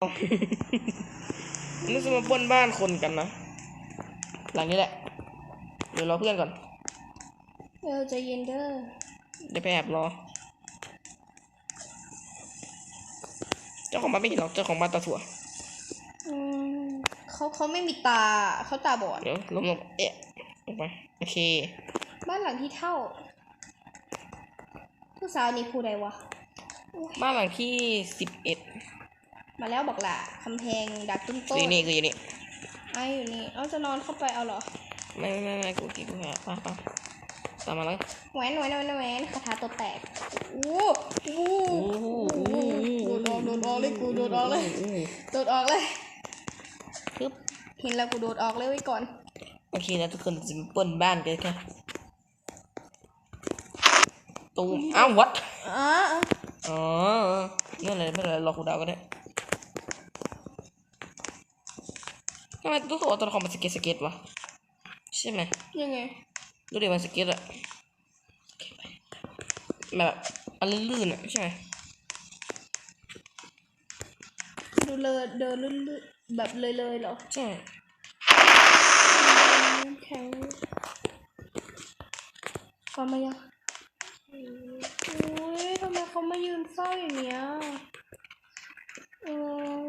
นี่จะมาปล้นบ้านคนกันนะ หลังนี้แหละ เดี๋ยวรอเพื่อนก่อน เออใจเย็นเด้อ เดี๋ยวไปแอบรอ เจ้าของบ้านไม่เห็นหรอก เจ้าของบ้านตาถั่วอืมเขาเขาไม่มีตา เขาตาบอด เดี๋ยวล้มลงเอ๊ะลงไป โอเค บ้านหลังที่เท่า ผู้สาวนี่ผู้ใดวะ บ้านหลังที่สิบเอ็ด มาแล้วบอกล่ะคำแพงดักตุ้มคืโต้ออยู่นี่คืออยู่นี่ไอ้อยู่นี่ เอาจะนอนเข้าไปเอาเหรอ ไม่ไม่ไม่ไม่กูกินกูแค่ป่ะป่ะตามมาแล้วแหวนแหวนแหวนแหวนคาถาตัวแตกโอ้โหโดดออกโดดออกเลยกูโดดออกเลยโดดออกเลยปึ๊บเห็นแล้วกูโดดออกเลยไว้ก่อน โอเคนะทุกคนจะมาปล้นบ้านกันค่ะตูมอ้าววัดอ๋ออ๋อนั่นเลยไม่เป็นไรรอกูดาวก็ได้ ทำไมรู้สึกว่าตัวละครมันสเก็ตสเก็ตวะใช่ไหมยังไงดูดิมันสเก็ตอะแบบอันลื่นๆอะใช่ไหมดูเลยเดินลื่นๆแบบเลยเลยๆเหรอใช่แข็งฟังมายังโอ้ยทำไมเขามายืนเฝ้าอย่างเงี้ยเอ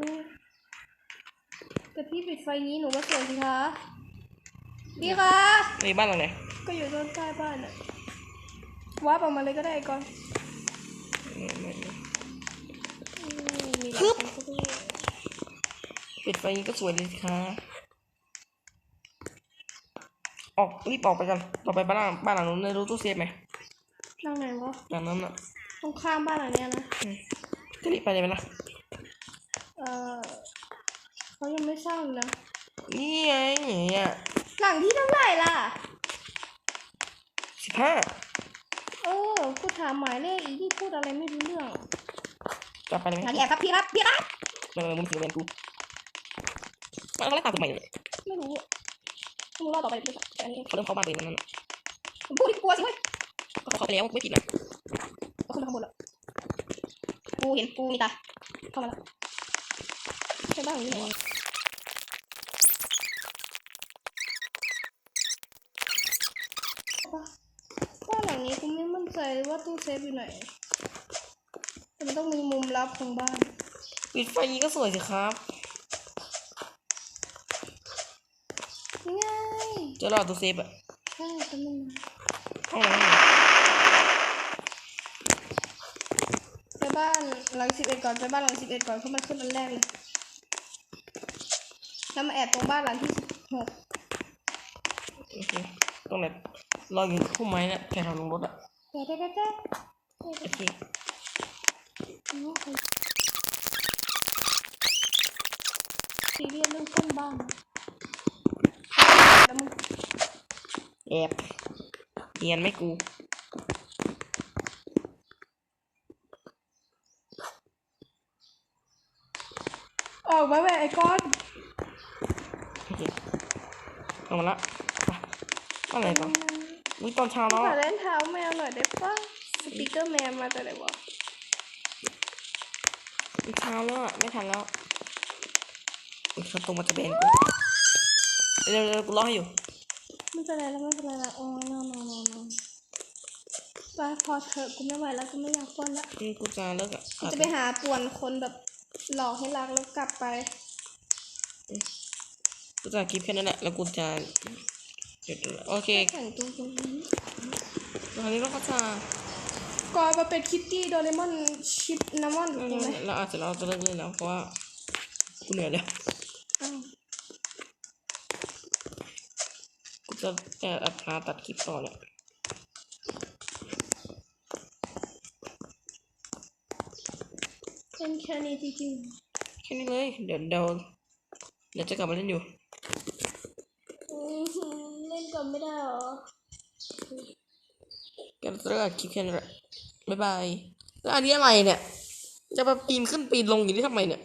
อ แต่พี่ปิดไฟนี้หนูว่าสวยสิคะดีคะในบ้านหลังไหนก็อยู่ด้านใต้บ้านอะว้าบออกมาเลยก็ได้ก่อนไม่ไม่ไม่อืมมีหลายคนเขาด้วยปิดไฟนี้ก็สวยเลยสิคะออกรีบออกไปกันต่อไปบ้านหลังบ้านหลังนู้นได้รู้ตู้เซฟไหมนั่งไหนวะหลังนั้นอะตรงข้ามบ้านหลังเนี้ยนะก็รีบไปเลยไหมล่ะเออ เขายังไม่สร้างเลยนะ นี่ไงเนี่ยหลังที่เท่าไหร่ล่ะ สิบห้าเออพูดถามหมายเลขอีนี่พูดอะไรไม่รู้เรื่องกลับไปเลยไหมหลังแอบครับพี่ครับพี่ครับมันมันมุนถือเป็นกูมันก็เล่นตามกูใหม่เลยไม่รู้มึงรอต่อไปดีกว่าแต่อันนี้เขาเริ่มเข้าบ้านตัวเองแล้วนั่นน่ะผมพูดที่กลัวสิเว้ยก็เขาเข้าไปแล้วไม่ผิดนะเอาขึ้นมาข้างบนแล้วกูเห็นกูมีตาเข้ามาแล้วใช่บ้านหลังนี้เหรอวะบ้านหลังนี้กูไม่มั่นใจว่าตู้ เซฟอยู่ไหนแต่มันต้องมีมุมลับของบ้านปิดไฟนี้ก็สวยสิครับนี่ไงเจะรอตัวเซฟอะใช่จำนึงนะห้องนั้นไปบ้านหลังสิบเอ็ดก่อนไปบ้านหลังสิบเอ็ดก่อนเพราะมันขึ้นอันแรกเลยแล้วมาแอบตรงบ้านหลังที่สิบหกโอเคตรงไหนรออยู่พุ่มไม้เนี่ยแถวลงรถอะ เดี๋ยวเดี๋ยวเดี๋ยวเดี๋ยวโอเคซีเรียสเรื่องต้นบ้านแล้วมึงแอบเนียนไหม่กูออกมาแม่ไอ้ก้อนโอเคลงมาละไปอะไรต่อ วิตอนเช้าแล้วขออะเล่นเท้าแมวหน่อยได้ปะสติกเกอร์แมวมาแต่ไหนวะเช้าแล้วอะไม่ทันแล้วเขาตรงมาจะเบนกูเร็วเร็วกูรอให้อยู่ ไม่เป็นไรแล้วไม่เป็นไรละโอ้ยนอนนอนนอนนอนไปพอเถอะกูไม่ไหวแล้วกูไม่อยากป้อนละอืมกูจะเลิกอะกูจะไปหาป่วนคนแบบหลอกให้รักแล้วกลับไป กูจะคลิปแค่นั้นแหละแล้วกูจะ เดี๋ยวโอเคแข่งตัวตรงนี้ตอนนี้เราก็จะก่อนมาเป็นคิตตี้โดเรมอนชิปนามอนถูกไหมเราอาจจะเราจะเลิกเล่นแล้วเพราะว่ากูเหนื่อยแล้วอ้าวกูจะแอบอัดหาตัดคลิปต่อเนี่ยเป็นแค่นี้จริงแค่นี้เลย เดี๋ยวเดี๋ยวเดี๋ยวจะกลับมาเล่นอยู่ ๆอื้อหือเล่นก่อนไม่ได้เหรอ ก็จะ เลิกอัดคลิปแค่นั้นแหละบ๊ายบายแล้วอันนี้อะไรเนี่ย จะมาปีนขึ้นปีนลงอย่างนี้ทำไมเนี่ย